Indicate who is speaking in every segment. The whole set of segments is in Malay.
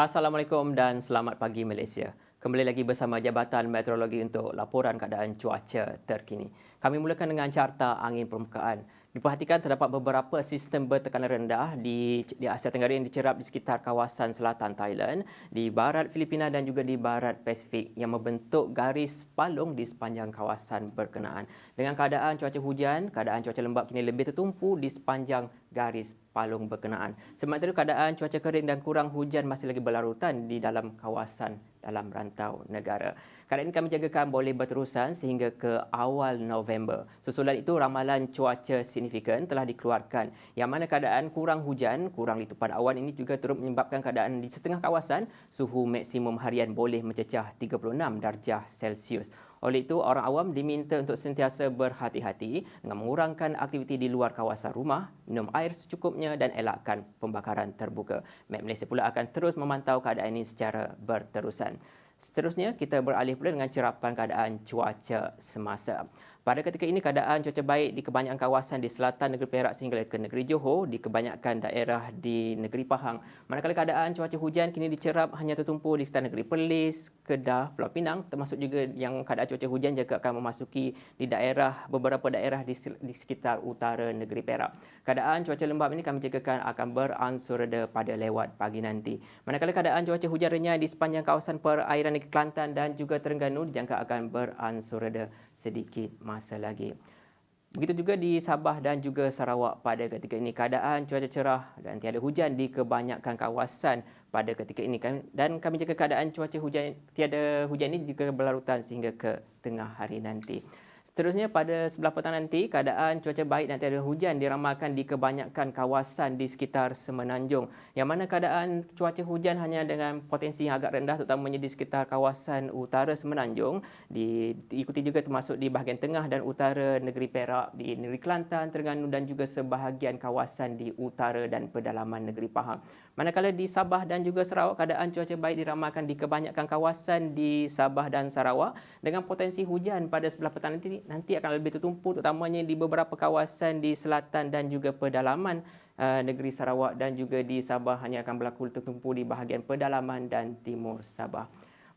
Speaker 1: Assalamualaikum dan selamat pagi Malaysia. Kembali lagi bersama Jabatan Meteorologi untuk laporan keadaan cuaca terkini. Kami mulakan dengan carta angin permukaan. Diperhatikan terdapat beberapa sistem bertekanan rendah di, di Asia Tenggara yang dicerap di sekitar kawasan selatan Thailand, di barat Filipina dan juga di barat Pasifik yang membentuk garis palung di sepanjang kawasan berkenaan. Dengan keadaan cuaca hujan, keadaan cuaca lembap kini lebih tertumpu di sepanjang garis palung berkenaan. Sementara keadaan cuaca kering dan kurang hujan masih lagi berlarutan di dalam kawasan dalam rantau negara. Keadaan ini kami jagakan boleh berterusan sehingga ke awal November. Susulan itu ramalan cuaca signifikan telah dikeluarkan yang mana keadaan kurang hujan, kurang litupan awan ini juga turut menyebabkan keadaan di setengah kawasan suhu maksimum harian boleh mencecah 36 darjah Celsius. Oleh itu, orang awam diminta untuk sentiasa berhati-hati dengan mengurangkan aktiviti di luar kawasan rumah, minum air secukupnya dan elakkan pembakaran terbuka. Met Malaysia pula akan terus memantau keadaan ini secara berterusan. Seterusnya, kita beralih pula dengan cerapan keadaan cuaca semasa. Pada ketika ini, keadaan cuaca baik di kebanyakan kawasan di selatan negeri Perak sehingga ke negeri Johor, di kebanyakan daerah di negeri Pahang. Manakala keadaan cuaca hujan kini dicerap hanya tertumpu di sekitar negeri Perlis, Kedah, Pulau Pinang, termasuk juga yang keadaan cuaca hujan juga akan memasuki di daerah beberapa daerah di, di sekitar utara negeri Perak. Keadaan cuaca lembap ini kami jagakan akan beransur reda pada lewat pagi nanti. Manakala keadaan cuaca hujan renyah di sepanjang kawasan perairan negeri Kelantan dan juga Terengganu dijangka akan beransur reda sedikit masa lagi. Begitu juga di Sabah dan juga Sarawak pada ketika ini keadaan cuaca cerah dan tiada hujan di kebanyakan kawasan pada ketika ini dan kami jaga keadaan cuaca hujan tiada hujan ini juga berlarutan sehingga ke tengah hari nanti. Seterusnya pada sebelah petang nanti, keadaan cuaca baik dan tiada hujan diramalkan di kebanyakan kawasan di sekitar Semenanjung. Yang mana keadaan cuaca hujan hanya dengan potensi yang agak rendah terutamanya di sekitar kawasan utara Semenanjung. Diikuti juga termasuk di bahagian tengah dan utara negeri Perak, di negeri Kelantan, Terengganu dan juga sebahagian kawasan di utara dan pedalaman negeri Pahang. Manakala di Sabah dan juga Sarawak, keadaan cuaca baik diramalkan di kebanyakan kawasan di Sabah dan Sarawak dengan potensi hujan pada sebelah petang nanti nanti akan lebih tertumpu terutamanya di beberapa kawasan di selatan dan juga pedalaman uh, negeri Sarawak dan juga di Sabah hanya akan berlaku tertumpu di bahagian pedalaman dan timur Sabah.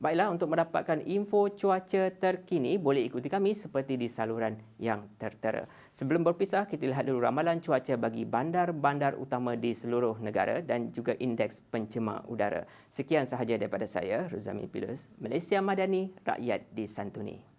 Speaker 1: Baiklah, untuk mendapatkan info cuaca terkini, boleh ikuti kami seperti di saluran yang tertera. Sebelum berpisah, kita lihat dulu ramalan cuaca bagi bandar-bandar utama di seluruh negara dan juga indeks pencemar udara. Sekian sahaja daripada saya, Ruzami Pilus, Malaysia Madani, Rakyat di Santuni.